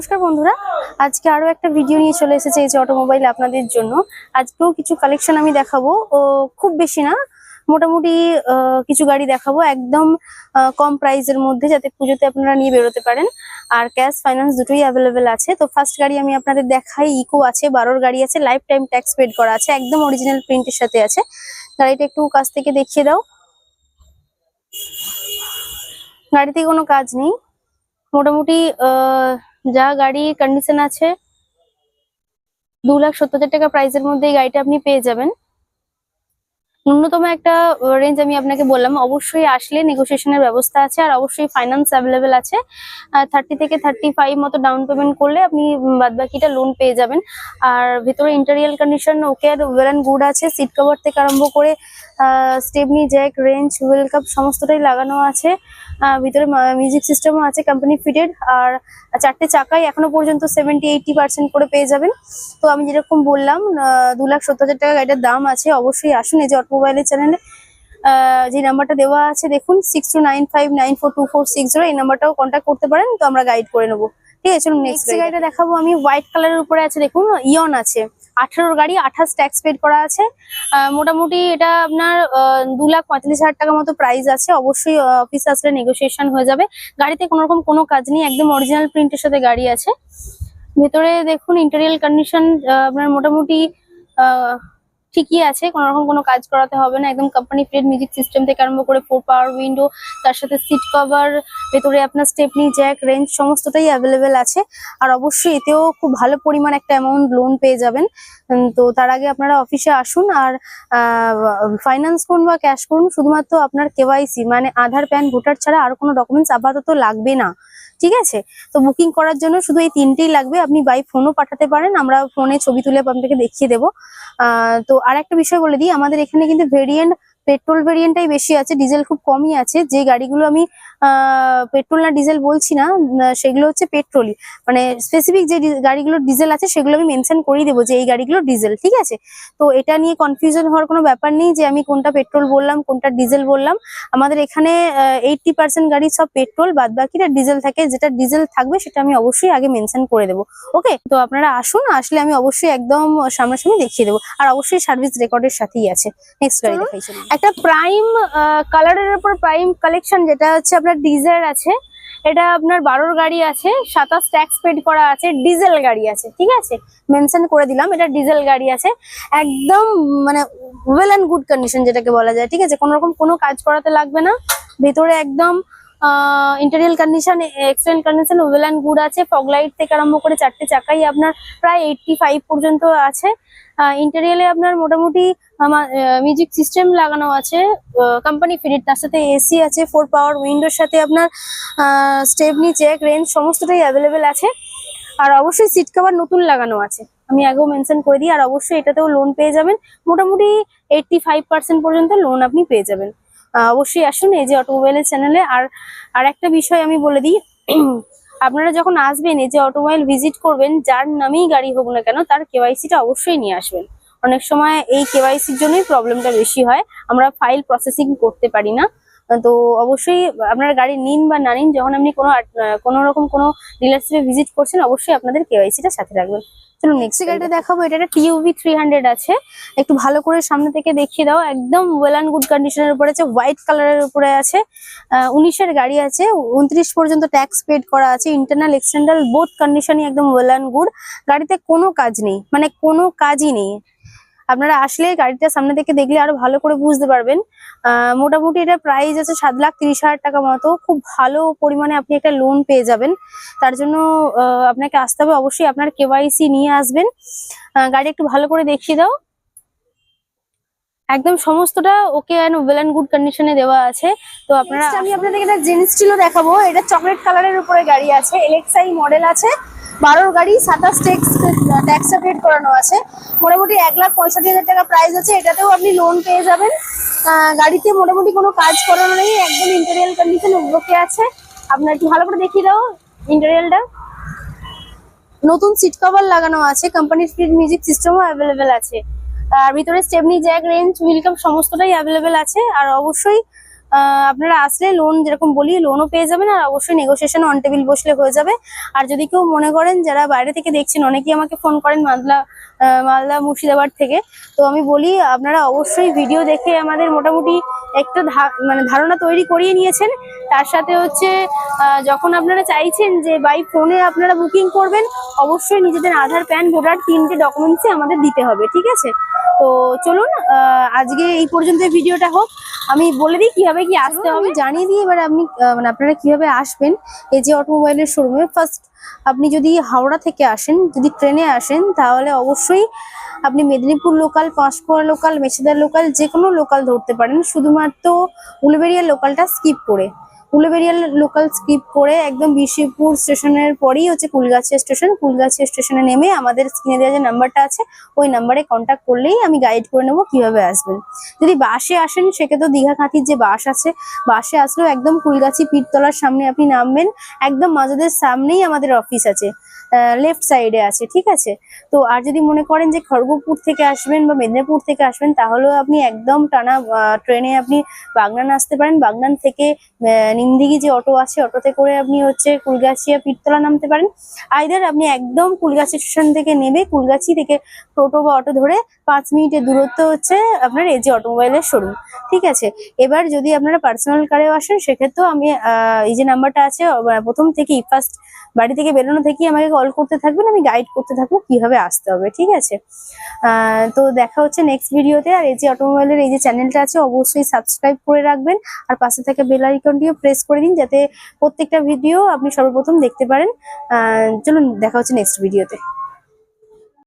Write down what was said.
নমস্কার বন্ধুরা। আজকে আরও একটা ভিডিও নিয়ে চলে এসেছে এই যে অটোমোবাইল আপনাদের জন্য। আজকেও কিছু কালেকশন আমি দেখাবো। ও খুব বেশি না, মোটামুটি কিছু গাড়ি দেখাবো। একদম কম প্রাইসের মধ্যে যাতে পুজোতে আপনারা নিয়ে বেরোতে পারেন। আর ক্যাশ ফাইন্যান্স দুটোই অ্যাভেলেবেল আছে। তো ফার্স্ট গাড়ি আমি আপনাদের দেখাই। ইকো আছে, বারোর গাড়ি আছে লাইফ টাইম ট্যাক্স পেড করা আছে। একদম অরিজিনাল প্রিন্টের সাথে আছে। গাড়িটা একটু কাছ থেকে দেখিয়ে দাও। গাড়িতে কোনো কাজ নেই। মোটামুটি যা গাড়ি কন্ডিশন আছে, দু লাখ সত্তর হাজার টাকা প্রাইসের মধ্যে এই গাড়িটা আপনি পেয়ে যাবেন। ন্যূনতম একটা রেঞ্জ আমি আপনাকে বললাম, অবশ্যই আসলে নেগোসিয়েশনের ব্যবস্থা আছে আর অবশ্যই ফাইন্যান্স অ্যাভেলেবেল আছে। থার্টি থেকে থার্টি ফাইভ মতো ডাউন পেমেন্ট করলে আপনি বাদ বাকিটা লোন পেয়ে যাবেন। আর ভেতরে ইন্টেরিয়াল কন্ডিশন ওকে আর ওয়েল গুড আছে সিট কভার থেকে আরম্ভ করে stepney jack wrench wheel cup সমস্তটাই লাগানো আছে। ভিতরে মিউজিক সিস্টেমও আছে কোম্পানি ফিটেড আর চারটে চাকাই এখনও পর্যন্ত সেভেন্টি এইটি পার্সেন্ট করে পেয়ে যাবেন। তো আমি যেরকম বললাম দু লাখ সত্তর হাজার টাকা গাড়িটার দাম আছে অবশ্যই আসুন এই যে অটোমোবাইলের চ্যানেলে যে নাম্বারটা দেওয়া আছে দেখুন six two nine five nine four two four six zero এই নাম্বারটাও কন্ট্যাক্ট করতে পারেন তো আমরা গাইড করে নেব। ঠিক আছে চলুন নেক্সট গাড়িটা। দেখাবো আমি হোয়াইট কালারের উপরে আছে দেখুন ইয়ন আছে। আঠারোর গাড়ি, আঠাশ ট্যাক্স পেড করা আছে। মোটামুটি এটা আপনার দু লাখ পঁয়তাল্লিশ হাজার টাকা মতো প্রাইস আছে। অবশ্যই অফিস আসলে নেগোসিয়েশন হয়ে যাবে। গাড়িতে কোনোরকম কোনো কাজ নেই, একদম অরিজিনাল প্রিন্টের সাথে গাড়ি আছে। ভেতরে দেখুন ইন্টেরিয়াল কন্ডিশন আপনার মোটামুটি ঠিকই আছে, কোনো রকম কোনো কাজ করাতে হবে না। একদম কোম্পানি ফিটেড মিউজিক সিস্টেম থেকে আরম্ভ করে ফোর পাওয়ার উইন্ডো তার সাথে সিট কভার ভেতরে আপনার স্টেপনি জ্যাক রেঞ্জ সমস্তটাই অ্যাভেলেবেল আছে। আর অবশ্যই এতেও খুব ভালো পরিমাণ একটা অ্যামাউন্ট লোন পেয়ে যাবেন। তো তার আগে আপনারা অফিসে আসুন আর ফাইন্যান্স করুন বা ক্যাশ করুন, শুধুমাত্র আপনার কেওয়াইসি মানে আধার প্যান ভোটার ছাড়া আর কোনো ডকুমেন্টস আপাতত লাগবে না। ঠিক আছে? তো বুকিং করার জন্য শুধু এই তিনটেই লাগবে। আপনি বাই ফোনও পাঠাতে পারেন, আমরা ফোনে ছবি তুলে আপনাকে দেখিয়ে দেবো। তো আর একটা বিষয় বলে দিই, আমাদের এখানে কিন্তু ভেরিয়েন্ট পেট্রোল ভেরিয়েন্টটাই বেশি আছে ডিজেল খুব কমই আছে, যে গাড়িগুলো আমি পেট্রোল না ডিজেল বলছি না সেগুলো হচ্ছে পেট্রোলই। মানে স্পেসিফিক যে গাড়িগুলো ডিজেল আছে সেগুলো আমি মেনশন করেই দেবো যে এই গাড়িগুলো ডিজেল ঠিক আছে? তো এটা নিয়ে কনফিউশন হওয়ার কোনো ব্যাপার নেই যে আমি কোনটা পেট্রোল বললাম কোনটা ডিজেল বললাম। আমাদের এখানে এইটটি পার্সেন্ট গাড়ি সব পেট্রোল বাদ বাকিটা ডিজেল থাকে। যেটা ডিজেল থাকবে সেটা আমি অবশ্যই আগে মেনশন করে দেবো। ওকে তো আপনারা আসুন আসলে আমি অবশ্যই একদম সামনাসামনি দেখিয়ে দেবো। আর অবশ্যই সার্ভিস রেকর্ডের সাথেই আছে। নেক্সট গাড়ি দেখাই একটা প্রাইম কালারের উপর প্রাইম কালেকশন যেটা হচ্ছে আপনার ডিজায়ার আছে, এটা আপনার বারোর গাড়ি আছে, সাতাশ ট্যাক্স পেড করা আছে ডিজেল গাড়ি আছে, ঠিক আছে? মেনশন করে দিলাম, এটা ডিজেল গাড়ি আছে, একদম মানে ওয়েল অ্যান্ড গুড কন্ডিশন যেটাকে বলা যায়, ঠিক আছে? কোনোরকম কোনো কাজ করাতে লাগবে না, ভেতরে একদম interior condition excellent condition well and good আছে। ফগ লাইট থেকে আরম্ভ করে চারটে চাকাই আপনার প্রায় এইটটি ফাইভ পর্যন্ত আছে। ইন্টেরিয়ালে আপনার মোটামুটি মিউজিক সিস্টেম লাগানো আছে। কোম্পানি ফিরিট তার সাথে এসি আছে ফোর পাওয়ার উইন্ডোর সাথে আপনার স্টেপনি চেক রেঞ্জ সমস্তটাই অ্যাভেলেবেল আছে। আর অবশ্যই সিট কভার নতুন লাগানো আছে। আমি আগেও মেনশন করে দিই, আর অবশ্যই এটাতেও লোন পেয়ে যাবেন। মোটামুটি এইটটি ফাইভ পার্সেন্ট পর্যন্ত লোন আপনি পেয়ে যাবেন। অবশ্যই আসুন এই যে অটোমোবাইলের চ্যানেলে আর আর একটা বিষয় আমি বলে দিই, আপনারা যখন আসবেন, এই যে অটোমোবাইল ভিজিট করবেন, যার নামেই গাড়ি হোক না কেন, তার কেওয়াইসিটা অবশ্যই নিয়ে আসবেন। অনেক সময় এই কেওয়াইসির জন্যই প্রবলেমটা বেশি হয়, আমরা ফাইল প্রসেসিং করতে পারি না। তো অবশ্যই আপনার গাড়ি নিন বা না নিন যখন আপনি কোনো কোনো রকম কোনো ডিলারশিপে ভিজিট করছেন অবশ্যই আপনাদের কেওয়াইসিটা সাথে রাখবেন। চলুন নেক্সট গাড়িটা দেখাবো এটা একটা টিউভি থ্রি হান্ড্রেড আছে। একটু ভালো করে সামনে থেকে দেখিয়ে দাও। একদম ওয়েল অ্যান্ড গুড কন্ডিশনের উপরে আছে হোয়াইট কালারের উপরে আছে। উনিশের গাড়ি আছে উনত্রিশ পর্যন্ত ট্যাক্স পেড করা আছে ইন্টারনাল এক্সটার্নাল বোথ কন্ডিশনই একদম ওয়েল অ্যান্ড গুড গাড়িতে কোনো কাজ নেই মানে কোনো কাজই নেই। আপনারা আসলে গাড়িটা সামনে থেকে দেখলে আরও ভালো করে বুঝতে পারবেন। আহ, মোটামুটি এটা প্রাইস আছে সাত লাখ তিরিশ হাজার টাকা মতো। খুব ভালো পরিমাণে আপনি একটা লোন পেয়ে যাবেন। তার জন্য আপনাকে আসতে হবে। অবশ্যই আপনার কেওয়াইসি নিয়ে আসবেন। গাড়ি একটু ভালো করে দেখিয়ে দাও। একদম সমস্তটা okay and well and good কন্ডিশনে দেওয়া আছে। তো আপনারা আমি আপনাদেরকে একটা জেন্স স্টিলও দেখাবো। এটা চকলেট কালারের উপরে গাড়ি আছে। এলএক্সআই মডেল আছে। বারোর গাড়ি, সাতাশ ট্যাক্স ট্যাক্স পেড করানো আছে। মোটামুটি এক লাখ পঁয়ষট্টি হাজার টাকা প্রাইস আছে। এটাতেও আপনি লোন পেয়ে যাবেন। গাড়িতে মোটামুটি কোনো কাজ করানো নেই, একদম ইন্টেরিয়াল কন্ডিশন ওকে আছে। আপনার একটু ভালো করে দেখিয়ে দাও ইন্টেরিয়ালটা নতুন সিট কভার লাগানো আছে কোম্পানির স্পিড মিউজিক সিস্টেমও অ্যাভেলেবেল আছে। আর ভিতরে স্টেপনি জ্যাক রেঞ্জ ওয়েলকাম সমস্তটাই অ্যাভেলেবেল আছে। আর অবশ্যই আপনারা আসলে লোন যেরকম বলি লোনও পেয়ে যাবেন আর অবশ্যই নেগোসিয়েশন অন টেবিল বসলে হয়ে যাবে। আর যদি কেউ মনে করেন, যারা বাইরে থেকে দেখছেন, অনেকেই আমাকে ফোন করেন মালদা মালদা, মুর্শিদাবাদ থেকে। তো আমি বলি, আপনারা অবশ্যই ভিডিও দেখে আমাদের মোটামুটি একটা মানে ধারণা তৈরি করিয়ে নিয়েছেন। তার সাথে হচ্ছে যখন আপনারা চাইছেন যে বাই ফোনে আপনারা বুকিং করবেন, অবশ্যই নিজেদের আধার প্যান ভোটার তিনটে ডকুমেন্টসই আমাদের দিতে হবে, ঠিক আছে? তো চলুন আজকে এই পর্যন্ত ভিডিওটা হোক। আমি বলে দিই কীভাবে কি আসতে হবে জানিয়ে দিই। এবার আপনি মানে আপনারা কীভাবে আসবেন এই যে অটোমোবাইলের শোরুমে। ফার্স্ট আপনি যদি হাওড়া থেকে আসেন যদি ট্রেনে আসেন তাহলে অবশ্যই আপনি মেদিনীপুর লোকাল পাঁশকুড়া লোকাল মেছেদার লোকাল যে কোনো লোকাল ধরতে পারেন। শুধুমাত্র উলুবেড়িয়া লোকালটা স্কিপ করে। উলুবেড়িয়া লোকাল স্কিপ করে একদম বিশিপুর স্টেশনের পরেই হচ্ছে কুলগাছিয়া স্টেশন কুলগাছিয়া স্টেশনে নেমে আমাদের স্ক্রিনে দেওয়া যে নাম্বারটা আছে, ওই নাম্বারে কন্ট্যাক্ট করলেই আমি গাইড করে নেব কীভাবে আসবেন। যদি বাসে আসেন, সেক্ষেত্রে দীঘা খাতির যে বাস আছে, বাসে আসলেও একদম কুলগাছি পীরতলার সামনে আপনি নামবেন, একদম মাজাদের সামনেই আমাদের অফিস আছে। লেফট সাইডে আছে, ঠিক আছে? তো আর যদি মনে করেন যে খড়গপুর থেকে আসবেন বা মেদিনীপুর থেকে আসবেন, তাহলেও আপনি একদম টানা ট্রেনে আপনি বাগনান আসতে পারেন। বাগনান থেকে নিমদিঘি যে অটো আছে, অটোতে করে আপনি হচ্ছে কুলগাছিয়া পীরতলা নামতে পারেন। আইদার আপনি একদম কুলগাছি স্টেশন থেকে নেমে কুলগাছি থেকে টোটো বা অটো ধরে পাঁচ মিনিটের দূরত্ব হচ্ছে আপনার এই যে অটোমোবাইলের শোরুম ঠিক আছে? এবার যদি আপনারা পার্সোনাল কারেও আসেন, সেক্ষেত্রেও আমি এই যে নাম্বারটা আছে প্রথম থেকেই ফার্স্ট বাড়ি থেকে বেরোনো থেকেই আমাকে কল করতে থাকবেন, আমি গাইড করতে থাকব কীভাবে আসতে হবে, ঠিক আছে? তো দেখা হচ্ছে নেক্সট ভিডিওতে আর এই যে অটোমোবাইলের এই যে চ্যানেলটা আছে, অবশ্যই সাবস্ক্রাইব করে রাখবেন, আর পাশে থাকা বেল আইকনটিও প্রেস করে দিন, যাতে প্রত্যেকটা ভিডিও আপনি সর্বপ্রথম দেখতে পারেন। চলুন, দেখা হচ্ছে নেক্সট ভিডিওতে